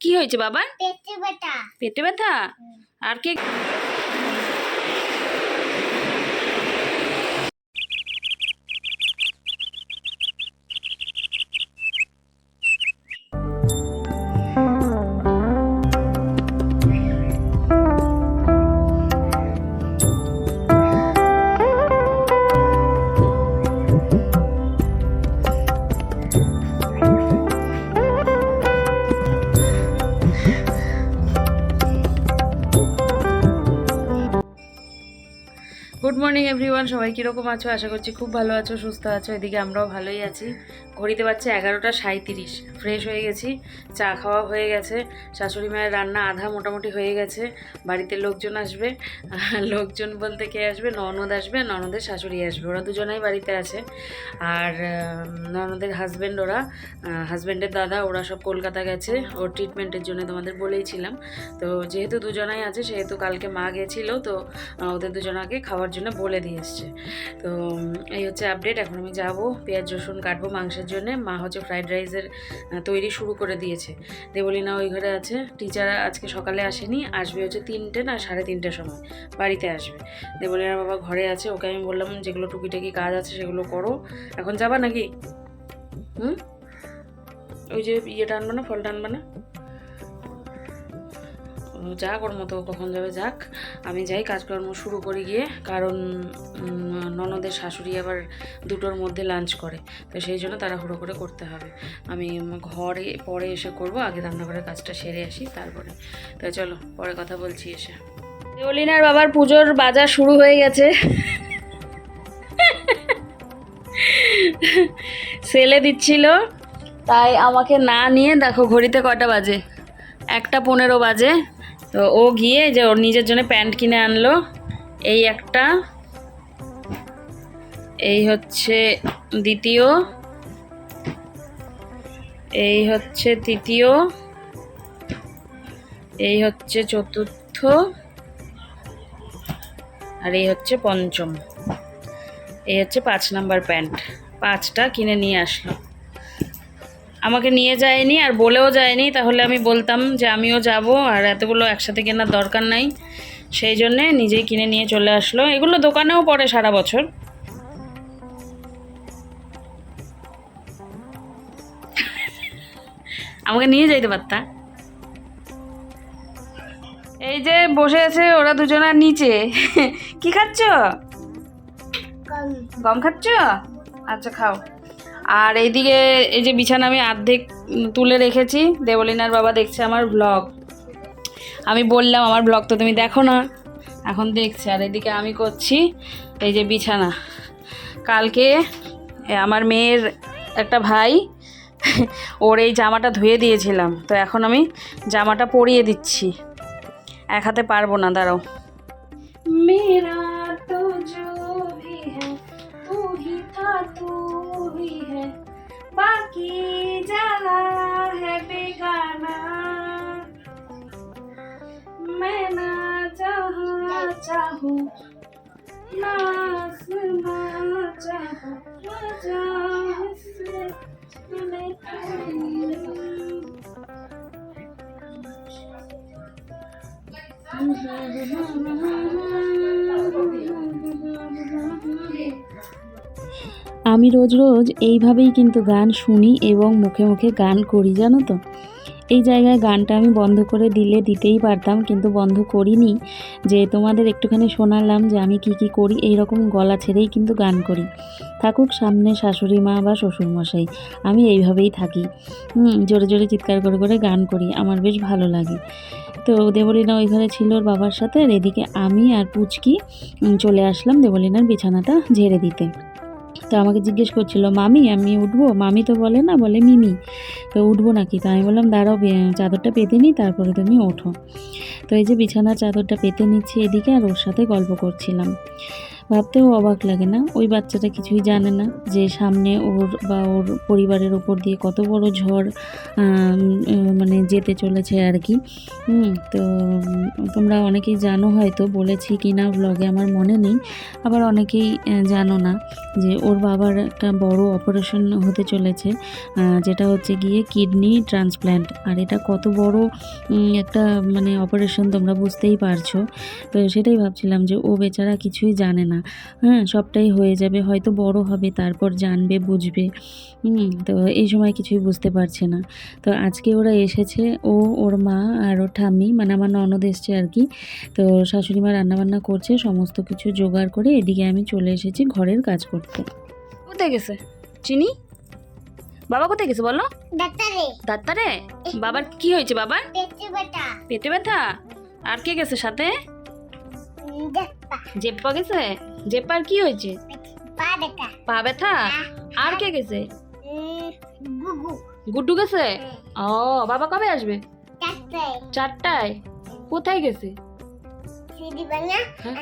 কি হয়েছে বাবা? পেটে ব্যথা। পেটে ব্যথা? আর কে গুড মর্নিং এভরিওয়ান সবাই কীরকম আছো? আশা করছি খুব ভালো আছো, সুস্থ আছো। এদিকে আমরাও ভালোই আছি। ঘড়িতে পাচ্ছে এগারোটা সাঁত্রিশ ফ্রেশ হয়ে গেছি। চা খাওয়া হয়ে গেছে। শাশুড়ি মায়ের রান্না আধা মোটামুটি হয়ে গেছে। বাড়িতে লোকজন আসবে। লোকজন বলতে কে আসবে? ননদ আসবে। ননদের শাশুড়ি আসবে। ওরা দুজনাই বাড়িতে আছে। আর ননদের হাজব্যান্ড ওরা। হাজব্যান্ডের দাদা, ওরা সব কলকাতা গেছে। ওর ট্রিটমেন্টের জন্য তোমাদের বলেইছিলাম তো যেহেতু দুজনাই আছে, সেহেতু কালকে মা গেছিল, তো ওদের দুজনাকে খাওয়ার জন্য বলে দিয়ে এসছে। তো এই হচ্ছে আপডেট এখন আমি যাব, পেঁয়াজ, রসুন কাটবো মাংসের জন্য। মা হচ্ছে ফ্রাইড রাইসের তৈরি শুরু করে দিয়েছে। দেবলিনা ওই ঘরে আছে। টিচার আজকে সকালে আসেনি, আসবে হচ্ছে তিনটে না সাড়ে তিনটের সময়। বাড়িতে আসবে। দেবলিনার বাবা ঘরে আছে, ওকে আমি বললাম, যেগুলো টুকিটাকি কাজ আছে সেগুলো করো। এখন যাবা নাকি? হুম? ওই যে ইয়েটা আনবে না ফলটা আনবে না? যাক ওর মতো কখন যাবে, যাক। আমি যাই, কাজকর্ম শুরু করি গিয়ে, কারণ ননদের শাশুড়ি আবার দুটোর মধ্যে লাঞ্চ করে, তো সেই জন্য তাড়াহুড়ো করে করতে হবে। আমি ঘরে, পরে এসে করব, আগে রান্নাঘরের কাজটা সেরে আসি, তারপরে। তো চলো, পরে কথা বলছি এসে। দেওলিনার বাবার পুজোর বাজার শুরু হয়ে গেছে। সেলে দিচ্ছিল, তাই আমাকে না নিয়ে দেখো ঘড়িতে কটা বাজে? একটা পনেরো বাজে। তো ও গিয়ে যে ওর নিজের জন্য প্যান্ট কিনে আনলো, এই একটা। এই হচ্ছে দ্বিতীয়। এই হচ্ছে তৃতীয়। এই হচ্ছে চতুর্থ। আর এই হচ্ছে পঞ্চম। এই হচ্ছে পাঁচ নাম্বার প্যান্ট। পাঁচটা কিনে নিয়ে আসলো। আমাকে নিয়ে যায়নি আর বলেও যায়নি তাহলে আমি বলতাম যে আমিও যাব আর এতগুলো একসাথে কেনার দরকার নাই। সেই জন্যে নিজেই কিনে নিয়ে চলে আসলো। এগুলো দোকানেও পড়ে সারা বছর। আমাকে নিয়ে যাইতে পারতা? এই যে বসে আছে ওরা দুজনার নিচে। কি খাচ্ছ? গম। খাচ্ছ? আচ্ছা খাও। আর এইদিকে এই যে বিছানা আমি অর্ধেক উম, তুলে রেখেছি দেবলিনার বাবা দেখছে আমার ব্লগ আমি বললাম আমার ব্লগ তো তুমি দেখো না। এখন দেখছে আর এদিকে আমি করছি এই যে বিছানা। কালকে আমার মেয়ের একটা ভাই ওর এই জামাটা ধুয়ে দিয়েছিলাম। তো এখন আমি জামাটা পরিয়ে দিচ্ছি। এক হাতে পারব না দাঁড়াও। মেরা তো আমি রোজ রোজ এইভাবেই কিন্তু গান শুনি এবং মুখে মুখে গান করি জানো তো? এই জায়গায় গানটা আমি বন্ধ করে দিলে দিতেই পারতাম, কিন্তু বন্ধ করিনি। যে তোমাদের একটুখানি শোনালাম যে আমি কি কি করি এই রকম গলা ছেড়েই কিন্তু গান করি। থাকুক সামনে শাশুড়ি মা বা শ্বশুরমশাই, আমি এইভাবেই থাকি। জোরে জোরে চিৎকার করে করে গান করি, আমার বেশ ভালো লাগে। তো দেবলীনা ওই ঘরে ছিল ওর বাবার সাথে, আর এদিকে আমি আর পুচকি চলে আসলাম দেবলীনার বিছানাটা ঝেড়ে দিতে। তো আমাকে জিজ্ঞেস করছিল, মামি, আমি উঠবো? মামি তো বলে, না, বলে, মিমি। তো উঠবো নাকি? তো আমি বললাম, দাঁড়াও চাদরটা পেতে নিই তারপরে তুমি ওঠো। তো এই যে বিছানার চাদরটা পেতে নিচ্ছি এদিকে আর ওর সাথে গল্প করছিলাম। ভাবতেও অবাক লাগে না। ওই বাচ্চাটা কিছুই জানে না যে সামনে ওর বা ওর পরিবারের ওপর দিয়ে কত বড় ঝড় মানে যেতে চলেছে আর কি। তো তোমরা অনেকেই জানো হয়তো, বলেছি কি না ব্লগে আমার মনে নেই। আবার অনেকেই জানো না যে ওর বাবার একটা বড় অপারেশন হতে চলেছে যেটা হচ্ছে গিয়ে কিডনি ট্রান্সপ্ল্যান্ট আর এটা কত বড় একটা মানে অপারেশন তোমরা বুঝতেই পারছ। তো সেটাই ভাবছিলাম যে ও বেচারা কিছুই জানে না। হ্যাঁ সবটাই হয়ে যাবে হয়তো বড় হবে তারপর জানবে বুঝবে। হুম, তো এই সময় কিছুই বুঝতে পারছে না। তো আজকে ওরা এসেছে ও ওর মা আর ওর ঠাম্মি মানে আমার ননদ এসছে আর কি। তো শাশুড়ি মা রান্নাবান্না করছে সমস্ত কিছু জোগাড় করে এদিকে আমি চলে এসেছি ঘরের কাজ করতে। কোথায় গেছে? চিনি? বাবা কোথায় গেছে বলো? ডাক্তারে। ডাক্তারে? বাবার কি হয়েছে বাবার? পেটে ব্যথা। পেটে ব্যথা? আর কে গেছে সাথে? জেপ্পা গেছে? জেপ্পার কি হয়েছে? পা ব্যথা। আর কে গেছে? গুড্ডু গেছে? ও বাবা কবে আসবে? চারটায়। কোথায় গেছে? হ্যাঁ?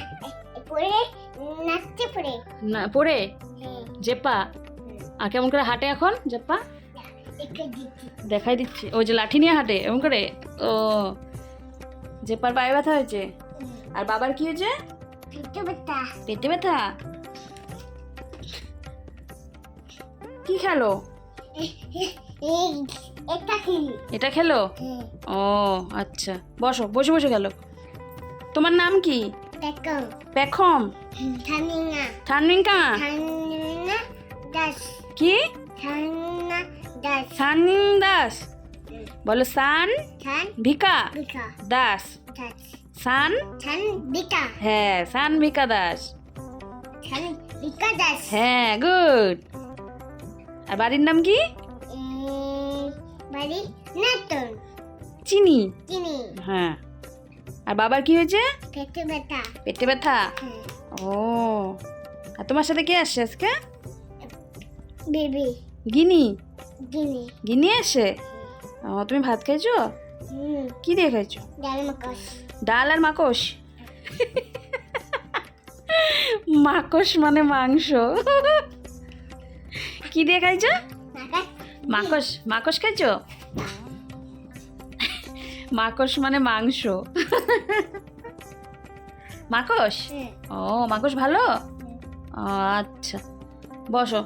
না পড়ে? হ্যাঁ। জেপ্পা আর কেমন করে হাঁটে এখন দিচ্ছি। দেখাই দিচ্ছে। ওই যে লাঠি নিয়ে হাঁটে এমন করে? ও জেপার পায়ে ব্যথা হয়েছে? আর বাবার কি হয়েছে? পেটে ব্যথা। পেটে ব্যথা? কি খেলো? এটা খেলি। এটা খেলো? হ্যাঁ। ও আচ্ছা। বসো বসে বসে গেল তোমার নাম কি? পেখম। দাস। কি? সানিং দাস। বলো সান ভিকা দাস। সান? থান হ্যাঁ সান ভিকা দাস। থান দাস। হ্যাঁ গুড। আর বাড়ির নাম কি? বাড়ি নাতন। চিনি। চিনি। হ্যাঁ। আর বাবার কি হয়েছে? পেটে ব্যথা। পেটে ব্যথা? হ্যাঁ। ও। আর তোমার সাথে কে আসছে আজকে? বেবি। গিনি? গিনি। গিনি আসে? ও তুমি ভাত খাইছো? কি দিয়ে খাইছো? ডাল মাকস ডাল আর মাকস? মাকস মানে মাংস। কি দিয়ে খাইছো? মাকস। মাকস খাইছো? মাকস মানে মাংস। মাকস? ও মাকস ভালো? আচ্ছা। বসো।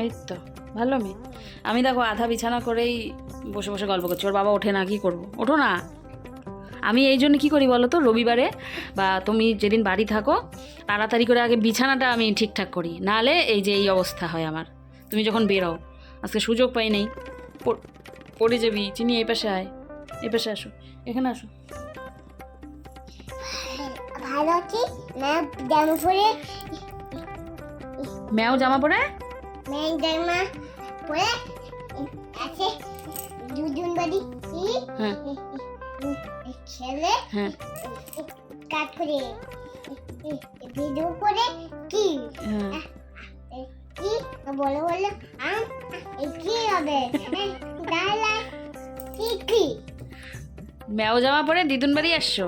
এই তো ভালো মেয়ে। আমি দেখো আধা বিছানা করেই বসে বসে গল্প করছি। ওর বাবা ওঠে না কি করব? ওঠো না। আমি এই জন্য কী করি বলো তো? রবিবারে বা তুমি যেদিন বাড়ি থাকো তাড়াতাড়ি করে আগে বিছানাটা আমি ঠিকঠাক করি। নাহলে এই যে এই অবস্থা হয় আমার। তুমি যখন বেরো আজকে সুযোগ পাই নেই। পড়ে যাবি চিনি এই পাশে আয়। এই পাশে আসো এখানে আসো। ভালো আছি না জামা পরে? ম্যাও জামা পরে? মেয়ে জামা পরে? আছে। দুজন বাড়ি হ্যাঁ। ছেলে হ্যাঁ। করে ভিডিও করে কি? হ্যাঁ। কি? বলে বলে। আম কি হবে? দাঁড়া কি কি? ম্যাও জামা পরে দিদুন বাড়ি আসছো?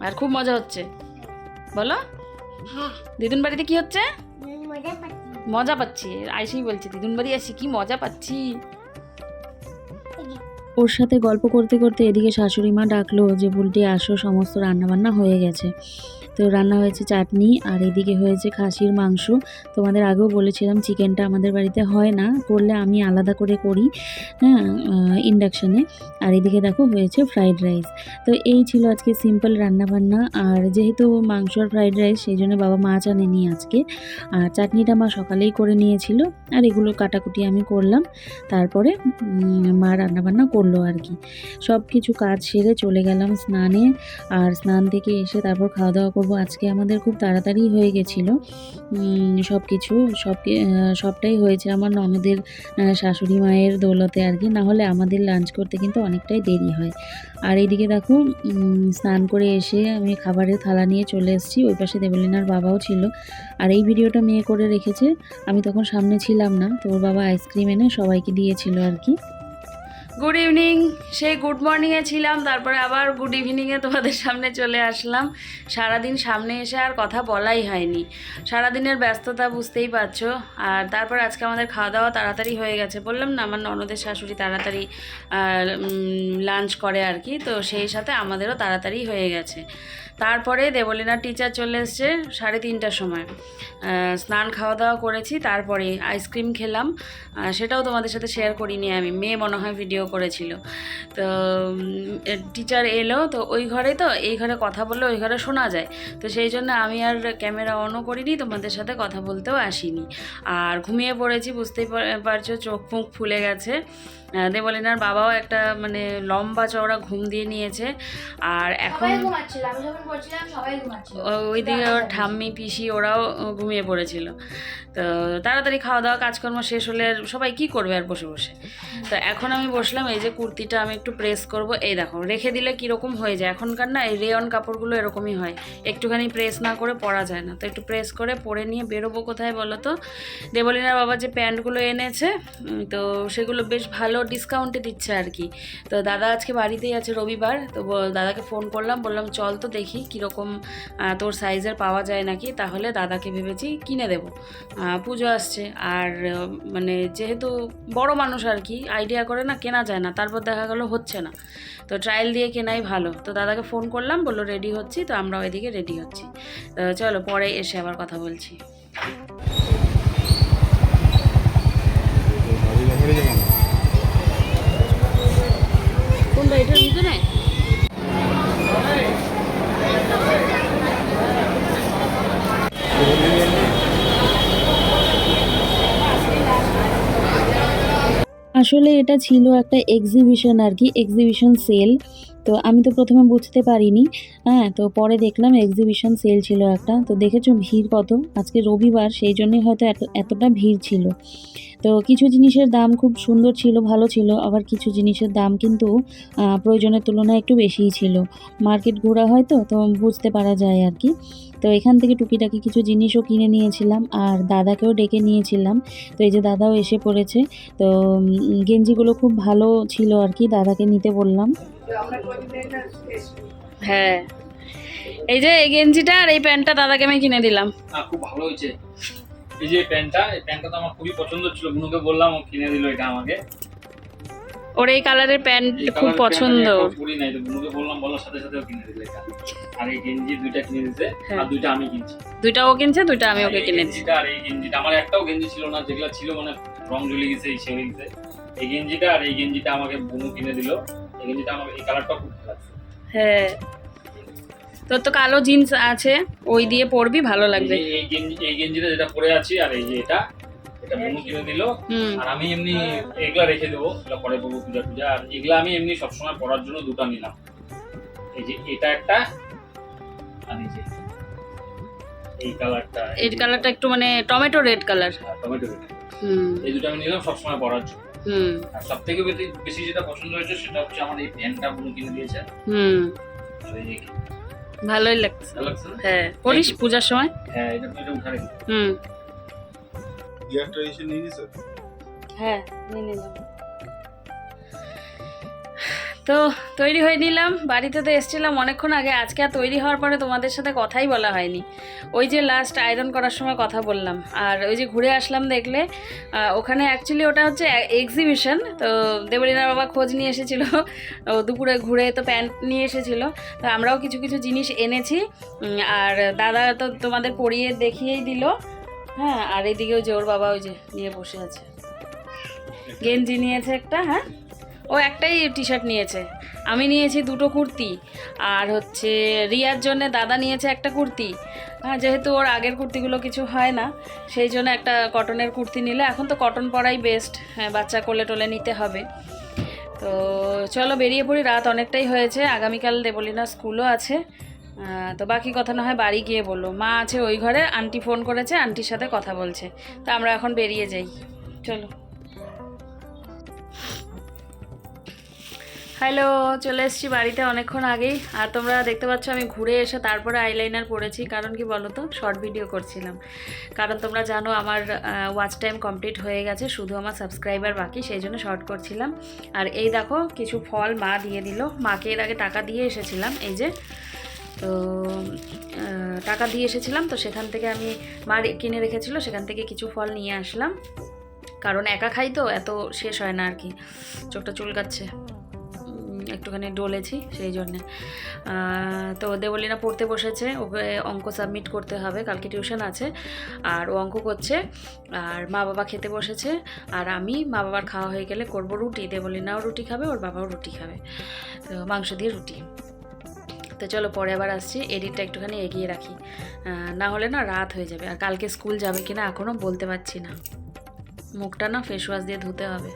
আর খুব মজা হচ্ছে। বলো। হ্যাঁ। দিদুন বাড়িতে কি হচ্ছে? মজা পাচ্ছি। মজা পাচ্ছি। আইসেই বলছি দিদুন বাড়ি আসি কি মজা পাচ্ছি। ওর সাথে গল্প করতে করতে এদিকে শাশুড়ি মা ডাকলো যে, বুলটি, আসো, সমস্ত রান্নাবান্না হয়ে গেছে। তো রান্না হয়েছে চাটনি, আর এদিকে হয়েছে খাসির মাংস। তোমাদের আগেও বলেছিলাম, চিকেনটা আমাদের বাড়িতে হয় না, করলে আমি আলাদা করে করি হ্যাঁ ইন্ডাকশানে। আর এদিকে দেখো, হয়েছে ফ্রাইড রাইস। তো এই ছিল আজকে সিম্পল রান্নাবান্না, আর যেহেতু মাংস আর ফ্রাইড রাইস, সেই জন্য বাবা মাছ আনেনি আজকে। আর চাটনিটা মা সকালেই করে নিয়েছিল, আর এগুলো কাটাকুটি আমি করলাম। তারপরে মা রান্নাবান্না করল আর কি। সব কিছু কাজ সেরে চলে গেলাম স্নানে, আর স্নান থেকে এসে তারপর খাওয়া দাওয়া করব আজকে। আমাদের খুব তাড়াতাড়ি হয়ে গেছিল। সব কিছু সব সবটাই হয়েছে আমার ননদের শাশুড়ি মায়ের দৌলতে আর কি। নাহলে আমাদের লাঞ্চ করতে কিন্তু অনেকটাই দেরি হয়। আর এইদিকে দেখো স্নান করে এসে আমি খাবারের থালা নিয়ে চলে এসেছি। ওই পাশে দেবলিনার বাবাও ছিল। আর এই ভিডিওটা মেয়ে করে রেখেছে। আমি তখন সামনে ছিলাম না। তো ওর বাবা আইসক্রিম এনে সবাইকে দিয়েছিল আর কি। গুড ইভিনিং সেই গুড মর্নিংয়ে ছিলাম, তারপরে আবার গুড ইভিনিংয়ে তোমাদের সামনে চলে আসলাম। সারাদিন সামনে এসে আর কথা বলাই হয়নি। সারাদিনের ব্যস্ততা বুঝতেই পারছ। আর তারপর আজকে আমাদের খাওয়া দাওয়া তাড়াতাড়ি হয়ে গেছে। বললাম না, আমার ননদের শাশুড়ি তাড়াতাড়ি লাঞ্চ করে আর কি, তো সেই সাথে আমাদেরও তাড়াতাড়ি হয়ে গেছে। তারপরে দেবলীনার টিচার চলে এসছে সাড়ে তিনটার সময়। স্নান খাওয়া দাওয়া করেছি, তারপরে আইসক্রিম খেলাম। সেটাও তোমাদের সাথে শেয়ার করিনি আমি। মেয়ে মনে হয় ভিডিও করেছিল। তো টিচার এলো, তো ওই ঘরে তো, এই ঘরে কথা বললে ওই ঘরে শোনা যায়। তো সেই জন্য আমি আর ক্যামেরা অনও করিনি, তোমাদের সাথে কথা বলতেও আসিনি। আর ঘুমিয়ে পড়েছি, বুঝতেই পারছ চোখ মুখ ফুলে গেছে। দেবলিনার বাবাও একটা মানে লম্বা চওড়া ঘুম দিয়ে নিয়েছে। আর এখন ওই ওইদিকে ওর ঠাম্মি পিসি ওরাও ঘুমিয়ে পড়েছিল। তো তাড়াতাড়ি খাওয়া দাওয়া কাজকর্ম শেষ হলে আর সবাই কি করবে আর বসে বসে? তো এখন আমি বসলাম এই যে কুর্তিটা আমি একটু প্রেস করব। এই দেখো রেখে দিলে কীরকম হয়ে যায়? এখনকার না এই রেয়ন কাপড়গুলো এরকমই হয়। একটুখানি প্রেস না করে পরা যায় না। তো একটু প্রেস করে পরে নিয়ে বেরোবো কোথায় বলো তো? দেবলিনার বাবা যে প্যান্টগুলো এনেছে তো সেগুলো বেশ ভালো ডিসকাউন্টে দিচ্ছে আর কি। তো দাদা আজকে বাড়িতেই আছে রবিবার, তো দাদাকে ফোন করলাম, বললাম, চল তো দেখি কীরকম তোর সাইজের পাওয়া যায় নাকি, তাহলে দাদাকে ভেবেছি কিনে দেবো। পুজো আসছে, আর মানে যেহেতু বড় মানুষ আর কি আইডিয়া করে না, কেনা যায় না, তারপর দেখা গেলো হচ্ছে না। তো ট্রায়াল দিয়ে কেনাই ভালো। তো দাদাকে ফোন করলাম, বলল রেডি হচ্ছি। তো আমরা ওইদিকে রেডি হচ্ছি। তো চলো, পরে এসে আবার কথা বলছি। এটার ভিতরে? আসলে এটা ছিল একটা এক্সিবিশন আর কি এক্সিবিশন সেল তো আমি তো প্রথমে বুঝতে পারিনি হ্যাঁ তো পরে দেখলাম এক্সিবিশন সেল ছিল একটা। তো দেখেছ ভিড় কত? আজকে রবিবার, সেই জন্যই হয়তো এত, এতটা ভিড় ছিল। তো কিছু জিনিসের দাম খুব সুন্দর ছিল ভালো ছিল। আবার কিছু জিনিসের দাম কিন্তু প্রয়োজনের তুলনায় একটু বেশিই ছিল। মার্কেট ঘোরা হয় তো তো বুঝতে পারা যায় আর কি। তো এখান থেকে টুকিটাকি কিছু জিনিসও কিনে নিয়েছিলাম আর দাদাকেও ডেকে নিয়েছিলাম। তো এই যে দাদাও এসে পড়েছে। তো গেঞ্জিগুলো খুব ভালো ছিল আর কি দাদাকে নিতে বললাম। হ্যাঁ। এই যে এই গেঞ্জিটা আর এই প্যান্টটা দাদাকে আমি কিনে দিলাম। খুব ভালো হয়েছে। এই যে প্যান্টটা এই প্যান্টটা তো আমার খুবই পছন্দ ছিল। বুনুকে বললাম ও কিনে দিল এটা আমাকে। ওর এই কালারের প্যান্ট খুব পছন্দ। পরি নাই তো। বুনুকে বললাম বলার সাথে সাথে ও কিনে দিল এটা। আর এই গেঞ্জি দুইটা কিনে দিতে হ্যাঁ। আর দুইটা আমি কিনছি। দুইটা ও কিনছে দুইটা আমি ওকে কিনে দিচ্ছি আর এই গেঞ্জিটা আমার একটাও গেঞ্জি ছিল না যেগুলো ছিল মানে রং জ্বলে গেছে এই হয়ে গেছে। এই গেঞ্জিটা আর এই গেঞ্জিটা আমাকে বুনু কিনে দিল। এই গেঞ্জিটা আমার এই কালারটা খুব ভালো লাগছে। হ্যাঁ। তোর তো কালো জিন্স আছে ওই দিয়ে পরবি ভালো লাগবে। এই গেঞ্জি এই গেঞ্জিটা যেটা পরে আছি আর এই যে এটা এটা বুনু কিনে দিল। আর আমি এমনি এগুলা রেখে দেবো এগুলা পরে পাবো পূজা পূজা আর এগুলা আমি এমনি সবসময় পড়ার জন্য দুটো নিলাম। এই যে এটা একটা আর এই যে এই কালারটা এই কালারটা একটু মানে টমেটো রেড কালার। টমেটো হুম। এই দুটো আমি নিলাম সবসময় পড়ার জন্য। হুম। আর সব থেকে বেশি যেটা পছন্দ হয়েছে সেটা হচ্ছে আমার এই প্যান্টটা কিনে দিয়েছে। হুম। ভালোই লাগছে? হ্যাঁ করিস পূজার সময়? হ্যাঁ এটা হুম। হ্যাঁ নিয়ে নিলাম। তো তৈরি হয়ে নিলাম। বাড়িতে তো এসেছিলাম অনেকক্ষণ আগে। আজকে আর তৈরি হওয়ার পরে তোমাদের সাথে কথাই বলা হয়নি। ওই যে লাস্ট আয়রন করার সময় কথা বললাম। আর ওই যে ঘুরে আসলাম দেখলে ওখানে অ্যাকচুয়ালি ওটা হচ্ছে এক্সিবিশন তো দেবলীনার বাবা খোঁজ নিয়ে এসেছিল। দুপুরে ঘুরে তো প্যান্ট নিয়ে এসেছিল। তো আমরাও কিছু কিছু জিনিস এনেছি। আর দাদা তো তোমাদের পরিয়ে দেখিয়েই দিল। হ্যাঁ আর এদিকে ওই যে ওর বাবা ওই যে নিয়ে বসে আছে। গেঞ্জি নিয়েছে একটা হ্যাঁ? ও একটাই টি শার্ট নিয়েছে। আমি নিয়েছি দুটো কুর্তি। আর হচ্ছে রিয়ার জন্য দাদা নিয়েছে একটা কুর্তি। হ্যাঁ যেহেতু ওর আগের কুর্তিগুলো কিছু হয় না, সেই জন্য একটা কটনের কুর্তি নিলে। এখন তো কটন পরাই বেস্ট হ্যাঁ বাচ্চা কোলে টোলে নিতে হবে। তো চলো বেরিয়ে পড়ি, রাত অনেকটাই হয়েছে। আগামীকাল দেবলিনা স্কুলও আছে। তো বাকি কথা না হয় বাড়ি গিয়ে বলল। মা আছে ওই ঘরে, আন্টি ফোন করেছে, আন্টির সাথে কথা বলছে। তো আমরা এখন বেরিয়ে যাই। চলো। হ্যালো, চলে এসেছি বাড়িতে অনেকক্ষণ আগেই। আর তোমরা দেখতে পাচ্ছ, আমি ঘুরে এসে তারপরে আইলাইনার পরেছি। কারণ কি বলো তো শর্ট ভিডিও করছিলাম। কারণ তোমরা জানো, আমার ওয়াচ টাইম কমপ্লিট হয়ে গেছে। শুধু আমার সাবস্ক্রাইবার বাকি, সেই জন্য শর্ট করছিলাম। আর এই দেখো, কিছু ফল মা দিয়ে দিল। মাকে এর আগে টাকা দিয়ে এসেছিলাম, এই যে। তো টাকা দিয়ে এসেছিলাম। তো সেখান থেকে আমি মা কিনে রেখেছিল, সেখান থেকে কিছু ফল নিয়ে আসলাম। কারণ একা খাই তো, এত শেষ হয় না আর কি। চোখটা চুলকাচ্ছে। একটুখানি ডলেছি, সেই জন্যে। তো দেবলীনা পড়তে বসেছে, ওকে অঙ্ক সাবমিট করতে হবে, কালকে টিউশন আছে, আর ও অঙ্ক করছে, আর মা বাবা খেতে বসেছে, আর আমি মা বাবার খাওয়া হয়ে গেলে করব রুটি, দেবলীনাও রুটি খাবে, ওর বাবাও রুটি খাবে, তো মাংস দিয়ে রুটি। তো চলো পরে আবার আসছি এডিটটা একটুখানি এগিয়ে রাখি। না হলে না রাত হয়ে যাবে, আর কালকে স্কুল যাবে কিনা এখনও বলতে পারছি না। মুখটা না ফেস ওয়াশ দিয়ে ধুতে হবে।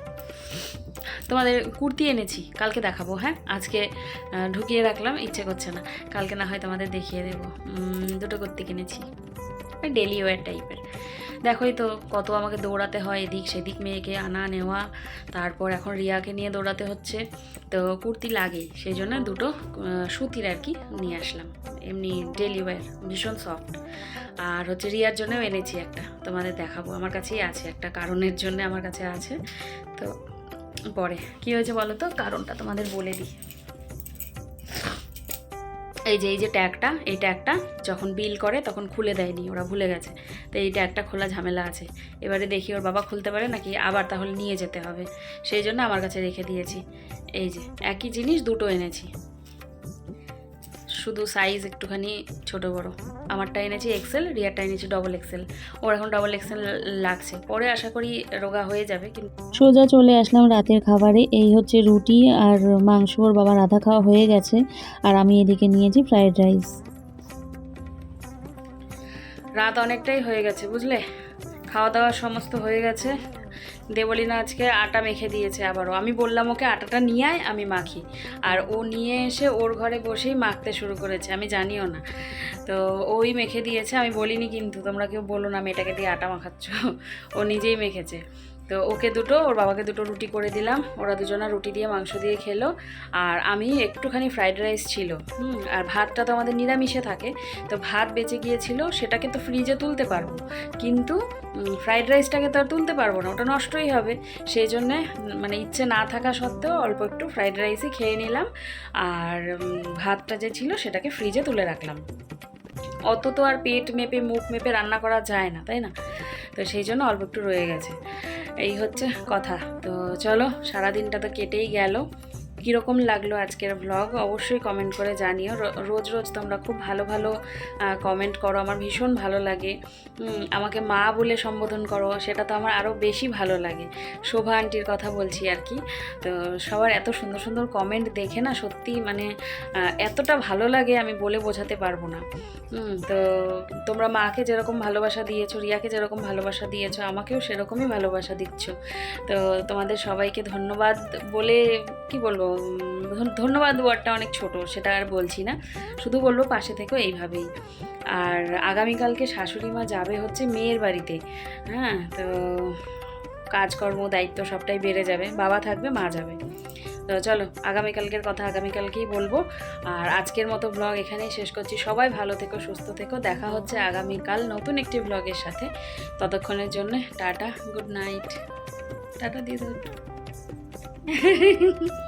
তোমাদের কুর্তি এনেছি, কালকে দেখাবো হ্যাঁ? আজকে ঢুকিয়ে রাখলাম, ইচ্ছে করছে না। কালকে না হয় তোমাদের দেখিয়ে দেবো। দুটো কুর্তি কিনেছি। ডেলি ওয়ার টাইপের দেখোই তো, কত আমাকে দৌড়াতে হয় এদিক সেদিক, মেয়েকে আনা, নেওয়া। তারপর এখন রিয়াকে নিয়ে দৌড়াতে হচ্ছে। তো কুর্তি লাগেই, সেই জন্য দুটো সুতির আর কি নিয়ে আসলাম। এমনি ডেলি ওয়ার ভীষণ সফট আর হচ্ছে রিয়ার জন্যও এনেছি একটা, তোমাদের দেখাবো। আমার কাছেই আছে, একটা কারণের জন্য আমার কাছে আছে। তো পরে। কী হয়েছে বলো তো? কারণটা তোমাদের বলে দিই। এই যে এই যে ট্যাগটা, এই ট্যাগটা যখন বিল করে তখন খুলে দেয়নি, ওরা ভুলে গেছে। তো এই ট্যাগটা খোলা ঝামেলা আছে। এবারে দেখি ওর বাবা খুলতে পারে নাকি আবার তাহলে নিয়ে যেতে হবে। সেই জন্য আমার কাছে রেখে দিয়েছি। এই যে, একই জিনিস দুটো এনেছি। শুধু সাইজ একটুখানি ছোট বড়। আমারটা এনেছি এক্সেল রিয়ারটা এনেছি ডবল এক্সেল ওর এখন ডবল এক্সেল লাগছে। পরে আশা করি রোগা হয়ে যাবে কিন্তু সোজা চলে আসলাম রাতের খাবারে। এই হচ্ছে রুটি আর মাংস। ওর বাবার আধা খাওয়া হয়ে গেছে। আর আমি এদিকে নিয়েছি ফ্রাইড রাইস রাত অনেকটাই হয়ে গেছে বুঝলে? খাওয়া দাওয়া সমস্ত হয়ে গেছে। দেবলিনা আজকে আটা মেখে দিয়েছে আবারও। আমি বললাম ওকে, আটাটা নিয়ে আয়, আমি মাখি। আর ও নিয়ে এসে ওর ঘরে বসেই মাখতে শুরু করেছে, আমি জানিও না। তো ওই মেখে দিয়েছে, আমি বলিনি কিন্তু, তোমরা কেউ বলো না, মেয়েটাকে দিয়ে আটা মাখাচ্ছ। ও নিজেই মেখেছে। তো ওকে দুটো, ওর বাবাকে দুটো রুটি করে দিলাম। ওরা দুজনা রুটি দিয়ে, মাংস দিয়ে খেলো। আর আমি একটুখানি ফ্রাইড রাইস ছিল, হুম, আর ভাতটা তো আমাদের নিরামিষে থাকে। তো ভাত বেঁচে গিয়েছিল সেটাকে তো ফ্রিজে তুলতে পারব। কিন্তু ফ্রাইড রাইসটাকে তো আর তুলতে পারব না, ওটা নষ্টই হবে। সেই জন্যে মানে ইচ্ছে না থাকা সত্ত্বেও অল্প একটু ফ্রাইড রাইসই খেয়ে নিলাম। আর ভাতটা যে ছিল, সেটাকে ফ্রিজে তুলে রাখলাম। অত তো আর পেট মেপে, মুখ মেপে রান্না করা যায় না, তাই না? তো সেই জন্য অল্প একটু রয়ে গেছে। এই হচ্ছে কথা। তো চলো সারাদিনটা তো কেটেই গেল। কীরকম লাগল আজকের ব্লগ অবশ্যই কমেন্ট করে জানিও। রোজ রোজ তোমরা খুব ভালো ভালো কমেন্ট করো, আমার ভীষণ ভালো লাগে। আমাকে মা বলে সম্বোধন করো, সেটা তো আমার আরও বেশি ভালো লাগে। শোভা আন্টির কথা বলছি আর কি। তো সবার এত সুন্দর সুন্দর কমেন্ট দেখে না সত্যি মানে এতটা ভালো লাগে আমি বলে বোঝাতে পারব না। তো তোমরা মাকে যেরকম ভালোবাসা দিয়েছ, রিয়াকে যেরকম ভালোবাসা দিয়েছ, আমাকেও সেরকমই ভালোবাসা দিচ্ছ। তো তোমাদের সবাইকে ধন্যবাদ বলে কি বলব? ধন্যবাদ ওয়ার্ডটা অনেক ছোট, সেটা আর বলছি না। শুধু বলব পাশে থেকেও এইভাবেই। আর আগামীকালকে শাশুড়ি মা যাবে হচ্ছে মেয়ের বাড়িতে। হ্যাঁ তো কাজকর্ম, দায়িত্ব সবটাই বেড়ে যাবে। বাবা থাকবে, মা যাবে। তো চলো, আগামীকালকের কথা আগামীকালকেই বলব। আর আজকের মতো ব্লগ এখানেই শেষ করছি। সবাই ভালো থেকো, সুস্থ থেকো। দেখা হচ্ছে আগামীকাল নতুন একটি ব্লগের সাথে। ততক্ষণের জন্য টাটা গুড নাইট টাটা দিয়ে দাও।